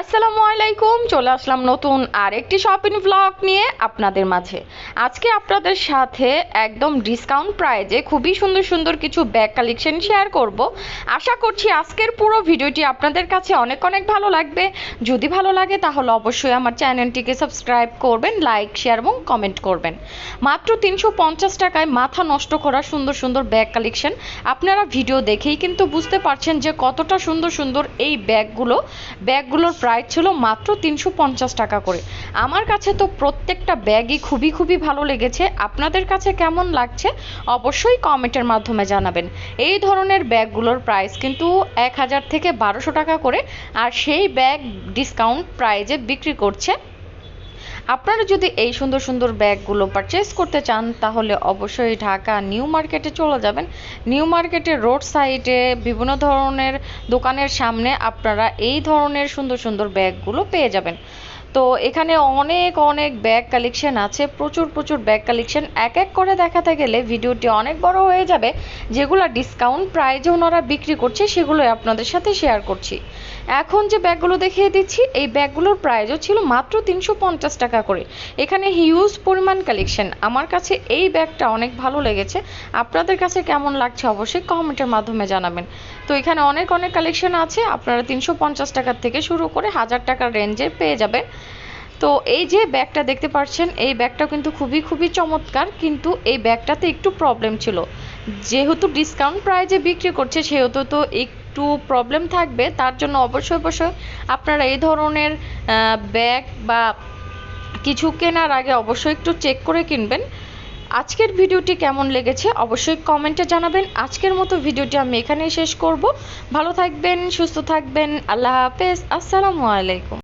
আসসালামু আলাইকুম, চলে আসলাম নতুন আরেকটি শপিং ব্লগ নিয়ে আপনাদের মাঝে। আজকে আপনাদের সাথে একদম ডিসকাউন্ট প্রাইজে খুবই সুন্দর সুন্দর কিছু ব্যাগ কালেকশন শেয়ার করব। আশা করছি আজকের পুরো ভিডিওটি আপনাদের কাছে অনেক অনেক ভালো লাগবে। যদি ভালো লাগে তাহলে অবশ্যই আমার চ্যানেলটিকে সাবস্ক্রাইব করবেন লাইক শেয়ার এবং কমেন্ট করবেন। মাত্র তিনশো পঞ্চাশ টাকায় মাথা নষ্ট করা সুন্দর সুন্দর ব্যাগ কালেকশন আপনারা ভিডিও দেখেই কিন্তু বুঝতে পারছেন যে কতটা সুন্দর সুন্দর এই ব্যাগগুলো ব্যাগগুলোর প্রাইস ছিল মাত্র তিনশো পঞ্চাশ টাকা করে। আমার কাছে তো প্রত্যেকটা ব্যাগই খুবই খুবই ভালো লেগেছে। আপনাদের কাছে কেমন লাগছে অবশ্যই কমেন্টের মাধ্যমে জানাবেন। এই ধরনের ব্যাগগুলোর প্রাইস কিন্তু এক হাজার থেকে বারোশো টাকা করে, আর সেই ব্যাগ ডিসকাউন্ট প্রাইজে বিক্রি করছে আপনারা যদি এই সুন্দর সুন্দর ব্যাগগুলো পারচেস করতে চান, তাহলে অবশ্যই ঢাকা নিউ মার্কেটে চলে যাবেন। নিউ মার্কেটের রোড সাইডে বিভিন্ন ধরনের দোকানের সামনে আপনারা এই ধরনের সুন্দর সুন্দর ব্যাগগুলো পেয়ে যাবেন। তো এখানে অনেক অনেক ব্যাগ কালেকশন আছে, প্রচুর প্রচুর ব্যাগ কালেকশন এক এক করে দেখাতে গেলে ভিডিওটি অনেক বড় হয়ে যাবে, যেগুলো ডিসকাউন্ট প্রাইজে ওনারা বিক্রি করছে, সেগুলোই আপনাদের সাথে শেয়ার করছি। এখন যে ব্যাগগুলো দেখিয়ে দিচ্ছি, এই ব্যাগগুলোর প্রাইজও ছিল মাত্র তিনশো পঞ্চাশ টাকা করে। এখানে হিউজ পরিমাণ কালেকশন আমার কাছে এই ব্যাগটা অনেক ভালো লেগেছে। আপনাদের কাছে কেমন লাগছে অবশ্যই কমেন্টের মাধ্যমে জানাবেন। তো এখানে অনেক অনেক কালেকশন আছে, আপনারা তিনশো পঞ্চাশ টাকার থেকে শুরু করে হাজার টাকার রেঞ্জে পেয়ে যাবেন। তো এই যে ব্যাগটা দেখতে পাচ্ছেন এই ব্যাগটা কিন্তু খুবই খুবই চমৎকার, কিন্তু এই ব্যাগটাতে একটু প্রবলেম ছিল। যেহেতু ডিসকাউন্ট প্রাইজে বিক্রি করছে, সেহেতু তো একটু প্রবলেম থাকবে। তার জন্য অবশ্যই অবশ্যই আপনারা এই ধরনের ব্যাগ বা কিছু কেনার আগে অবশ্যই একটু চেক করে কিনবেন। আজকের ভিডিওটি কেমন লেগেছে অবশ্যই কমেন্টে জানাবেন। আজকের মতো ভিডিওটি আমি এখানেই শেষ করব। ভালো থাকবেন, সুস্থ থাকবেন। আল্লাহ হাফেজ। আসসালামু আলাইকুম।